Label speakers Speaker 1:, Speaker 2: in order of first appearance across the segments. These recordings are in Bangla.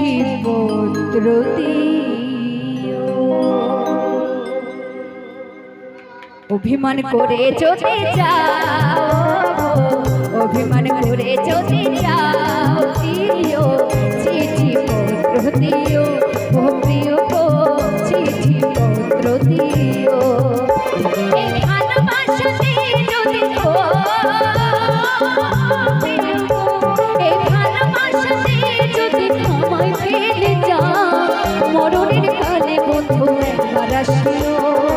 Speaker 1: ক্ষিপত্র অভিমান করে চলে যাও, অভিমান করে চলে যাও প্রিয় চিঠি পত্র দিও ও প্রিয় চিঠি পত্র দিও ভালোবাসাতে যদি রসিও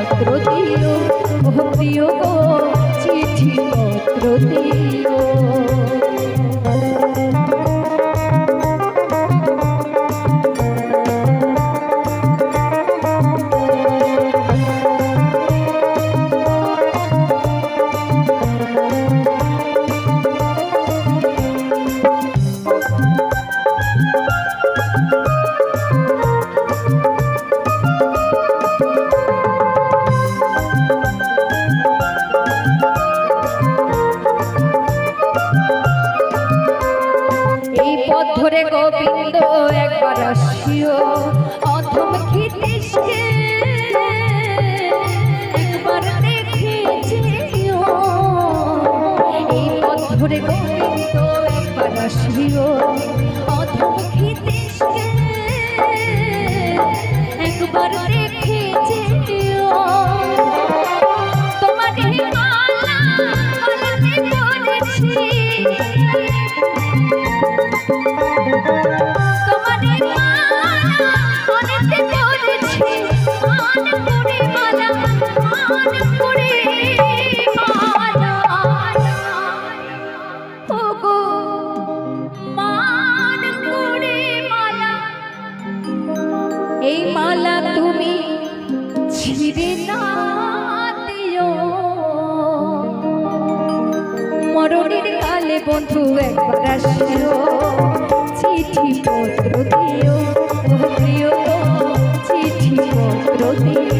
Speaker 1: পত্র দিও প্রিয় চিঠি পত্র দিও পথ ধরে গোবিন্দ একবার অসিও অধম খিতিসকে ফিরে না দিও মরণের কালে বন্ধু একবার আসিও চিঠি পত্র দিও প্রিয় চিঠি পত্র দিও।